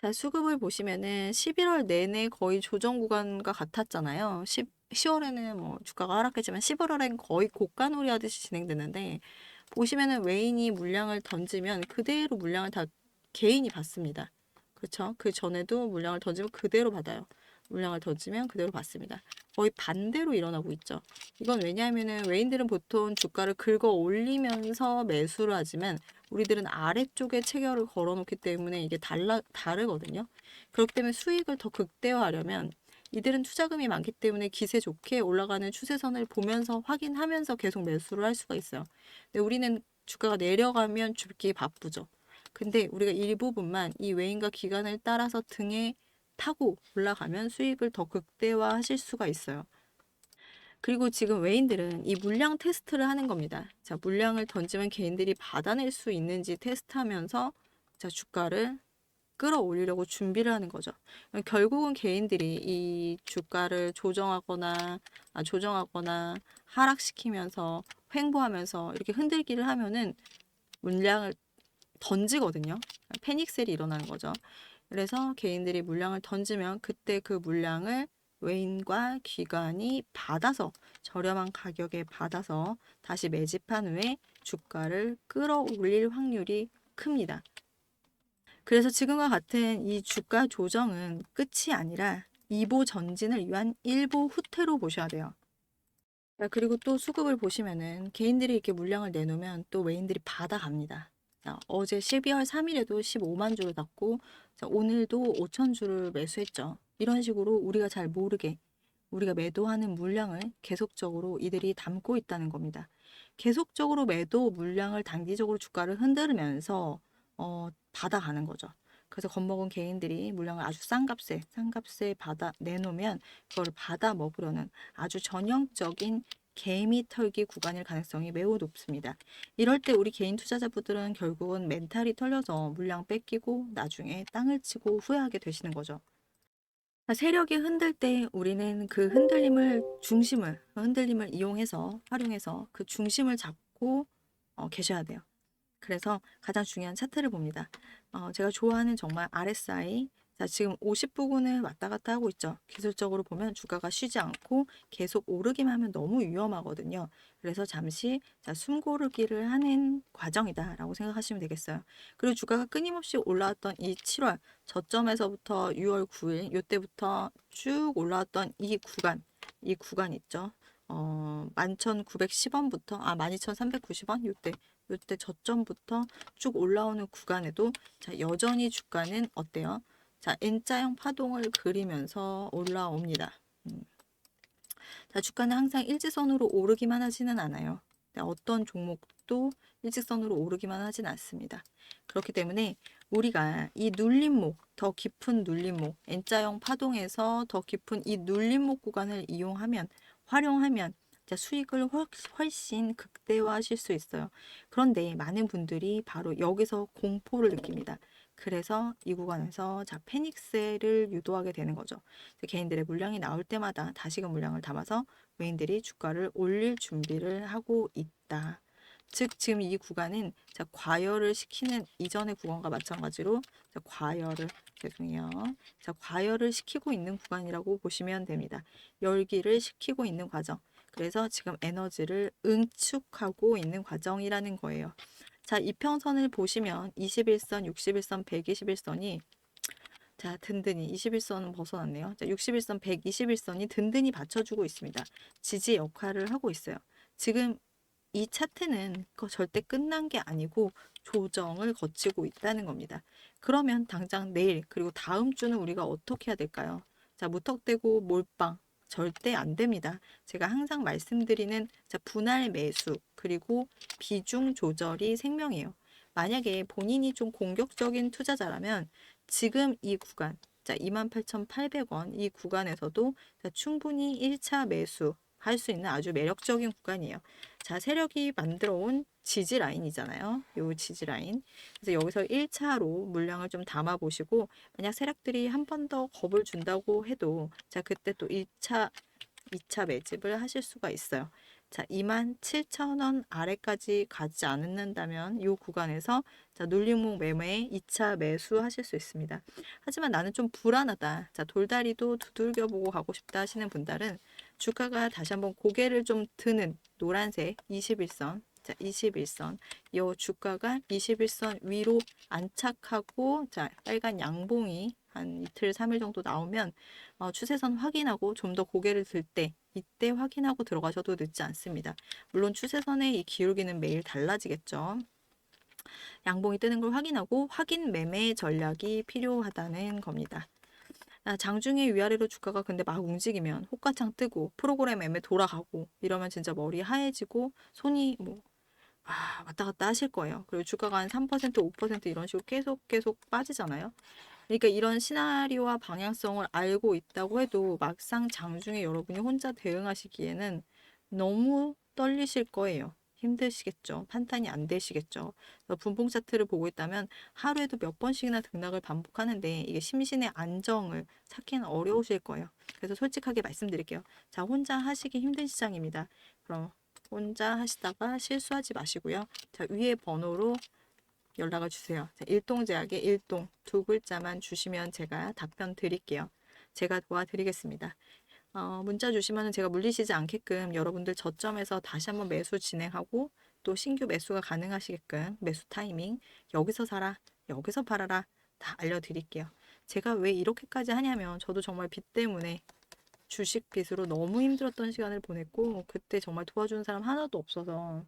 자, 수급을 보시면은 11월 내내 거의 조정 구간과 같았잖아요. 10, 10월에는 뭐 주가가 하락했지만 11월엔 거의 고가놀이 하듯이 진행됐는데 보시면은 외인이 물량을 던지면 그대로 물량을 다 개인이 받습니다. 그렇죠? 그 전에도 물량을 던지면 그대로 받아요. 물량을 던지면 그대로 받습니다. 거의 반대로 일어나고 있죠. 이건 왜냐하면은 외인들은 보통 주가를 긁어 올리면서 매수를 하지만 우리들은 아래쪽에 체결을 걸어놓기 때문에 이게 달라 다르거든요. 그렇기 때문에 수익을 더 극대화하려면 이들은 투자금이 많기 때문에 기세 좋게 올라가는 추세선을 보면서 확인하면서 계속 매수를 할 수가 있어요. 근데 우리는 주가가 내려가면 죽기 바쁘죠. 근데 우리가 일부분만 이 외인과 기간을 따라서 등에 타고 올라가면 수익을 더 극대화하실 수가 있어요. 그리고 지금 외인들은 이 물량 테스트를 하는 겁니다. 자, 물량을 던지면 개인들이 받아낼 수 있는지 테스트하면서 자, 주가를 끌어올리려고 준비를 하는 거죠. 결국은 개인들이 이 주가를 조정하거나 아, 조정하거나 하락시키면서 횡보하면서 이렇게 흔들기를 하면은 물량을 던지거든요. 패닉셀이 일어나는 거죠. 그래서 개인들이 물량을 던지면 그때 그 물량을 외인과 기관이 받아서 저렴한 가격에 받아서 다시 매집한 후에 주가를 끌어올릴 확률이 큽니다. 그래서 지금과 같은 이 주가 조정은 끝이 아니라 2보 전진을 위한 1보 후퇴로 보셔야 돼요. 자, 그리고 또 수급을 보시면은 개인들이 이렇게 물량을 내놓으면 또 외인들이 받아갑니다. 자, 어제 12월 3일에도 15만 주를 닫고 자, 오늘도 5천 주를 매수했죠. 이런 식으로 우리가 잘 모르게 우리가 매도하는 물량을 계속적으로 이들이 담고 있다는 겁니다. 계속적으로 매도 물량을 단기적으로 주가를 흔들면서 어, 받아가는 거죠. 그래서 겁먹은 개인들이 물량을 아주 싼 값에 싼 값에 받아 내놓으면 그걸 받아 먹으려는 아주 전형적인 개미 털기 구간일 가능성이 매우 높습니다. 이럴 때 우리 개인 투자자분들은 결국은 멘탈이 털려서 물량 뺏기고 나중에 땅을 치고 후회하게 되시는 거죠. 세력이 흔들 때 우리는 그 흔들림을 중심을 흔들림을 이용해서 활용해서 그 중심을 잡고 어, 계셔야 돼요. 그래서 가장 중요한 차트를 봅니다. 어, 제가 좋아하는 정말 RSI 자, 지금 50 부근을 왔다 갔다 하고 있죠. 기술적으로 보면 주가가 쉬지 않고 계속 오르기만 하면 너무 위험하거든요. 그래서 잠시 자, 숨 고르기를 하는 과정이다라고 생각하시면 되겠어요. 그리고 주가가 끊임없이 올라왔던 이 7월 저점에서부터 6월 9일 이때부터 쭉 올라왔던 이 구간, 이 구간 있죠. 어, 11,910원부터 아 12,390원 이때 이때 저점부터 쭉 올라오는 구간에도 자, 여전히 주가는 어때요? 자, N자형 파동을 그리면서 올라옵니다. 음. 자, 주가는 항상 일직선으로 오르기만 하지는 않아요. 어떤 종목도 일직선으로 오르기만 하진 않습니다. 그렇기 때문에 우리가 이 눌림목, 더 깊은 눌림목, N자형 파동에서 더 깊은 이 눌림목 구간을 이용하면, 활용하면 수익을 훨씬 극대화하실 수 있어요. 그런데 많은 분들이 바로 여기서 공포를 느낍니다. 그래서 이 구간에서 자 페닉스를 유도하게 되는 거죠. 개인들의 물량이 나올 때마다 다시금 물량을 담아서 외인들이 주가를 올릴 준비를 하고 있다. 즉 지금 이 구간은 자 과열을 시키는 이전의 구간과 마찬가지로 자 과열을 죄송해요. 자 과열을 시키고 있는 구간이라고 보시면 됩니다. 열기를 식히고 있는 과정. 그래서 지금 에너지를 응축하고 있는 과정이라는 거예요. 자, 이평선을 보시면 21선, 61선, 121선이 자, 든든히 21선은 벗어났네요. 자, 61선, 121선이 든든히 받쳐주고 있습니다. 지지 역할을 하고 있어요. 지금 이 차트는 절대 끝난 게 아니고 조정을 거치고 있다는 겁니다. 그러면 당장 내일 그리고 다음 주는 우리가 어떻게 해야 될까요? 자, 무턱대고 몰빵 절대 안 됩니다. 제가 항상 말씀드리는 자, 분할 매수 그리고 비중 조절이 생명이에요. 만약에 본인이 좀 공격적인 투자자라면 지금 이 구간 자 28,800원 이 구간에서도 자, 충분히 1차 매수 할 수 있는 아주 매력적인 구간이에요. 자, 세력이 만들어 온 지지 라인이잖아요. 요 지지 라인. 그래서 여기서 1차로 물량을 좀 담아 보시고 만약 세력들이 한 번 더 겁을 준다고 해도 자, 그때 또 1차 2차 매집을 하실 수가 있어요. 자, 27,000원 아래까지 가지 않는다면 이 구간에서 자, 눌림목 매매에 2차 매수하실 수 있습니다. 하지만 나는 좀 불안하다. 자, 돌다리도 두들겨 보고 가고 싶다 하시는 분들은 주가가 다시 한번 고개를 좀 드는 노란색 21선 자, 21선. 이 주가가 21선 위로 안착하고 자, 빨간 양봉이 한 이틀, 3일 정도 나오면 어, 추세선 확인하고 좀 더 고개를 들 때 이때 확인하고 들어가셔도 늦지 않습니다. 물론 추세선의 이 기울기는 매일 달라지겠죠. 양봉이 뜨는 걸 확인하고 확인 매매 전략이 필요하다는 겁니다. 아, 장중에 위아래로 주가가 근데 막 움직이면 호가창 뜨고 프로그램 매매 돌아가고 이러면 진짜 머리 하얘지고 손이 뭐 아, 왔다 갔다 하실 거예요. 그리고 주가가 한 3%, 5% 이런 식으로 계속 계속 빠지잖아요. 그러니까 이런 시나리오와 방향성을 알고 있다고 해도 막상 장중에 여러분이 혼자 대응하시기에는 너무 떨리실 거예요. 힘드시겠죠. 판단이 안 되시겠죠. 분봉 차트를 보고 있다면 하루에도 몇 번씩이나 등락을 반복하는데 이게 심신의 안정을 찾기는 어려우실 거예요. 그래서 솔직하게 말씀드릴게요. 자, 혼자 하시기 힘든 시장입니다. 그럼 혼자 하시다가 실수하지 마시고요. 자, 위에 번호로 연락을 주세요. 자, 일동제약의 일동 두 글자만 주시면 제가 답변 드릴게요. 제가 도와드리겠습니다. 어, 문자 주시면 제가 물리시지 않게끔 여러분들 저점에서 다시 한번 매수 진행하고 또 신규 매수가 가능하시게끔 매수 타이밍 여기서 사라 여기서 팔아라 다 알려드릴게요. 제가 왜 이렇게까지 하냐면 저도 정말 빚 때문에 주식 빚으로 너무 힘들었던 시간을 보냈고 그때 정말 도와주는 사람 하나도 없어서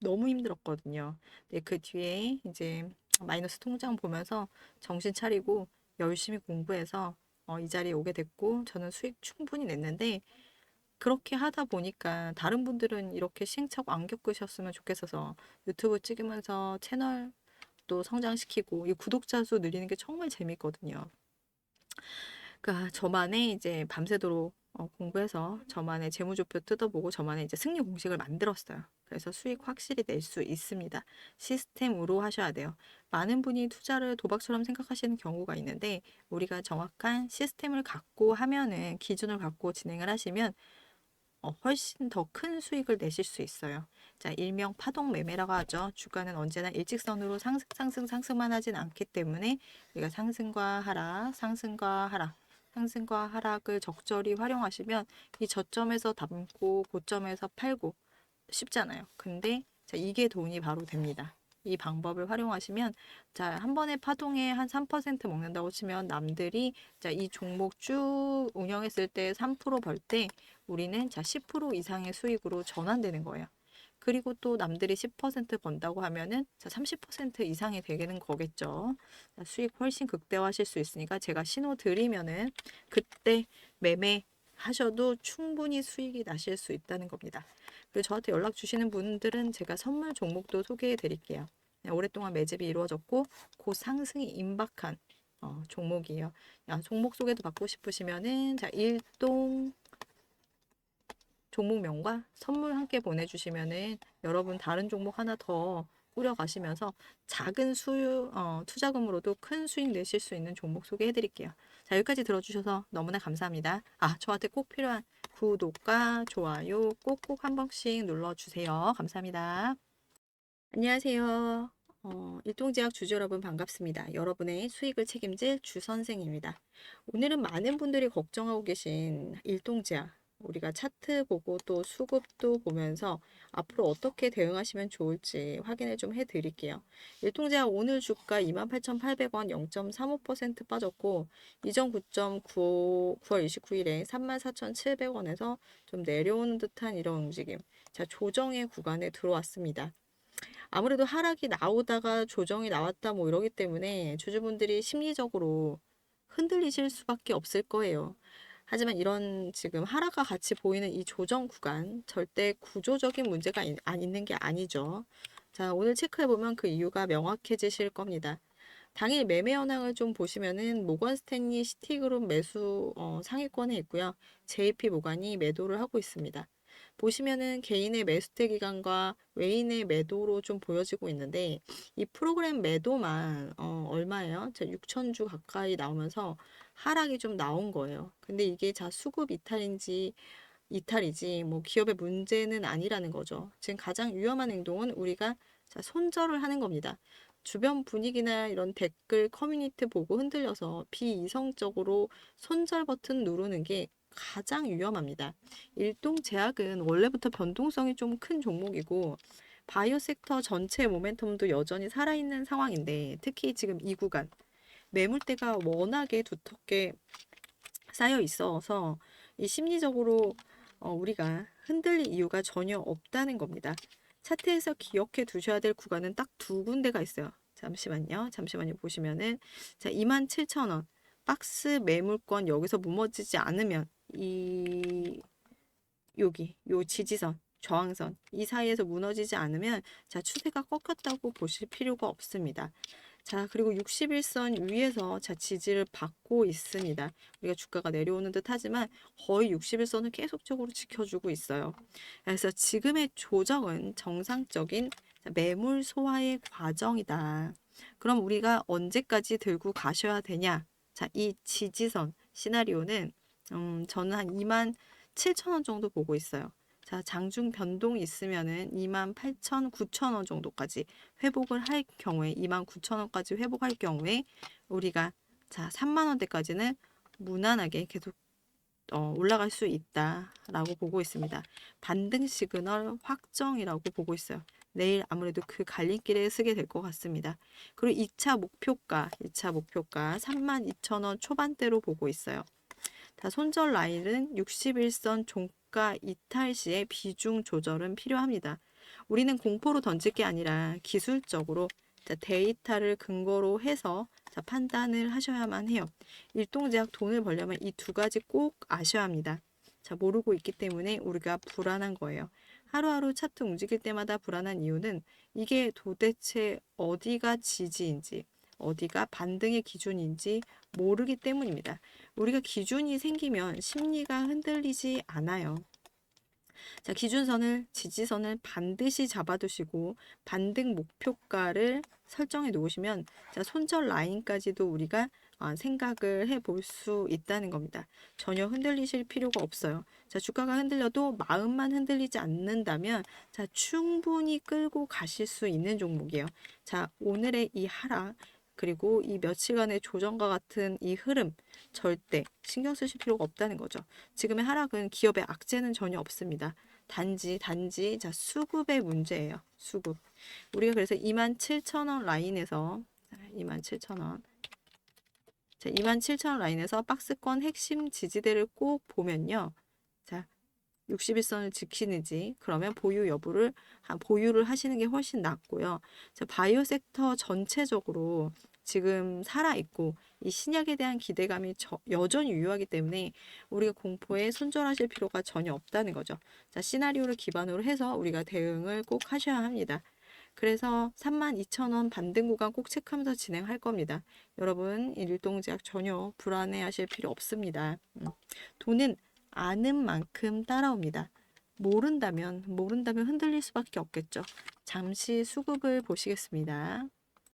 너무 힘들었거든요. 근데 그 뒤에 이제 마이너스 통장 보면서 정신 차리고 열심히 공부해서 어, 이 자리에 오게 됐고 저는 수익 충분히 냈는데 그렇게 하다 보니까 다른 분들은 이렇게 시행착오 안 겪으셨으면 좋겠어서 유튜브 찍으면서 채널도 성장시키고 이 구독자 수 늘리는 게 정말 재밌거든요. 그러니까 저만의 이제 밤새도록 어, 공부해서 저만의 재무제표 뜯어보고 저만의 이제 승리 공식을 만들었어요. 그래서 수익 확실히 낼 수 있습니다. 시스템으로 하셔야 돼요. 많은 분이 투자를 도박처럼 생각하시는 경우가 있는데 우리가 정확한 시스템을 갖고 하면은 기준을 갖고 진행을 하시면 어, 훨씬 더 큰 수익을 내실 수 있어요. 자, 일명 파동 매매라고 하죠. 주가는 언제나 일직선으로 상승, 상승, 상승만 하진 않기 때문에 우리가 상승과 하락, 상승과 하락, 상승과 하락을 적절히 활용하시면 이 저점에서 담고 고점에서 팔고 쉽잖아요. 근데 자, 이게 돈이 바로 됩니다. 이 방법을 활용하시면 자, 한 번에 파동에 한 3% 먹는다고 치면 남들이 자, 이 종목 쭉 운영했을 때 3%벌 때 우리는 자, 10% 이상의 수익으로 전환되는 거예요. 그리고 또 남들이 10% 번다고 하면은 자, 30% 이상이 되는 거겠죠. 자, 수익 훨씬 극대화하실 수 있으니까 제가 신호 드리면은 그때 매매 하셔도 충분히 수익이 나실 수 있다는 겁니다. 그리고 저한테 연락 주시는 분들은 제가 선물 종목도 소개해 드릴게요. 네, 오랫동안 매집이 이루어졌고 곧 상승이 임박한 어, 종목이에요. 야, 종목 소개도 받고 싶으시면은 자 일동 종목명과 선물 함께 보내주시면은 여러분 다른 종목 하나 더 꾸려가시면서 작은 수유 어, 투자금으로도 큰 수익 내실 수 있는 종목 소개해 드릴게요. 자 여기까지 들어주셔서 너무나 감사합니다. 아 저한테 꼭 필요한 구독과 좋아요 꼭꼭 한 번씩 눌러주세요. 감사합니다. 안녕하세요. 어, 일동제약 주주 여러분 반갑습니다. 여러분의 수익을 책임질 주 선생입니다. 오늘은 많은 분들이 걱정하고 계신 일동제약 우리가 차트 보고 또 수급도 보면서 앞으로 어떻게 대응하시면 좋을지 확인을 좀 해드릴게요. 일통제약 오늘 주가 28,800원 0.35% 빠졌고 이전 9.9 9월 29일에 34,700원에서 좀 내려오는 듯한 이런 움직임. 자 조정의 구간에 들어왔습니다. 아무래도 하락이 나오다가 조정이 나왔다 뭐 이러기 때문에 주주분들이 심리적으로 흔들리실 수밖에 없을 거예요. 하지만 이런 지금 하락과 같이 보이는 이 조정 구간 절대 구조적인 문제가 안 있는 게 아니죠. 자, 오늘 체크해보면 그 이유가 명확해지실 겁니다. 당일 매매 현황을 좀 보시면은 모건 스탠리 시티그룹 매수 어, 상위권에 있고요. JP 모간이 매도를 하고 있습니다. 보시면은 개인의 매수대 기간과 외인의 매도로 좀 보여지고 있는데 이 프로그램 매도만 어, 얼마예요? 6천주 가까이 나오면서 하락이 좀 나온 거예요. 근데 이게 자 수급 이탈인지 이탈이지 뭐 기업의 문제는 아니라는 거죠. 지금 가장 위험한 행동은 우리가 자, 손절을 하는 겁니다. 주변 분위기나 이런 댓글 커뮤니티 보고 흔들려서 비이성적으로 손절 버튼 누르는 게 가장 위험합니다. 일동 제약은 원래부터 변동성이 좀 큰 종목이고 바이오 섹터 전체의 모멘텀도 여전히 살아있는 상황인데 특히 지금 이 구간 매물대가 워낙에 두텁게 쌓여 있어서 이 심리적으로 어, 우리가 흔들릴 이유가 전혀 없다는 겁니다. 차트에서 기억해 두셔야 될 구간은 딱 두 군데가 있어요. 잠시만요. 잠시만요. 보시면은 자, 27,000원. 박스 매물권 여기서 무너지지 않으면 이 여기 요 지지선 저항선 이 사이에서 무너지지 않으면 자 추세가 꺾였다고 보실 필요가 없습니다. 자 그리고 61선 위에서 자 지지를 받고 있습니다. 우리가 주가가 내려오는 듯 하지만 거의 61선을 계속적으로 지켜주고 있어요. 그래서 지금의 조정은 정상적인 자, 매물 소화의 과정이다. 그럼 우리가 언제까지 들고 가셔야 되냐? 자, 이 지지선 시나리오는 음, 저는 한 2만 7천 원 정도 보고 있어요. 자, 장중 변동이 있으면은 2만 8천, 9천 원 정도까지 회복을 할 경우에 2만 9천 원까지 회복할 경우에 우리가 자, 3만 원대까지는 무난하게 계속 어, 올라갈 수 있다라고 보고 있습니다. 반등 시그널 확정이라고 보고 있어요. 내일 아무래도 그 갈림길에 쓰게 될 것 같습니다. 그리고 2차 목표가, 2차 목표가 32,000원 초반대로 보고 있어요. 자, 손절 라인은 61선 종가 이탈 시에 비중 조절은 필요합니다. 우리는 공포로 던질 게 아니라 기술적으로 자, 데이터를 근거로 해서 자, 판단을 하셔야만 해요. 일동제약 돈을 벌려면 이 두 가지 꼭 아셔야 합니다. 자, 모르고 있기 때문에 우리가 불안한 거예요. 하루하루 차트 움직일 때마다 불안한 이유는 이게 도대체 어디가 지지인지, 어디가 반등의 기준인지 모르기 때문입니다. 우리가 기준이 생기면 심리가 흔들리지 않아요. 자, 기준선을, 지지선을 반드시 잡아두시고 반등 목표가를 설정해 놓으시면 자, 손절 라인까지도 우리가 아, 생각을 해 볼 수 있다는 겁니다. 전혀 흔들리실 필요가 없어요. 자, 주가가 흔들려도 마음만 흔들리지 않는다면 자, 충분히 끌고 가실 수 있는 종목이에요. 자, 오늘의 이 하락 그리고 이 며칠간의 조정과 같은 이 흐름 절대 신경 쓰실 필요가 없다는 거죠. 지금의 하락은 기업의 악재는 전혀 없습니다. 단지 단지 자 수급의 문제예요. 수급. 우리가 그래서 27,000원 라인에서 27,000원 자 27,000원 라인에서 박스권 핵심 지지대를 꼭 보면요. 자 61선을 지키는지 그러면 보유 여부를 한- 보유를 하시는 게 훨씬 낫고요. 자, 바이오 섹터 전체적으로 지금 살아 있고 이 신약에 대한 기대감이 저- 여전히 유효하기 때문에 우리가 공포에 손절하실 필요가 전혀 없다는 거죠. 자, 시나리오를 기반으로 해서 우리가 대응을 꼭 하셔야 합니다. 그래서 32,000원 반등 구간 꼭 체크하면서 진행할 겁니다. 여러분, 일동제약 전혀 불안해하실 필요 없습니다. 음. 돈은 아는 만큼 따라옵니다. 모른다면 모른다면 흔들릴 수밖에 없겠죠. 잠시 수급을 보시겠습니다.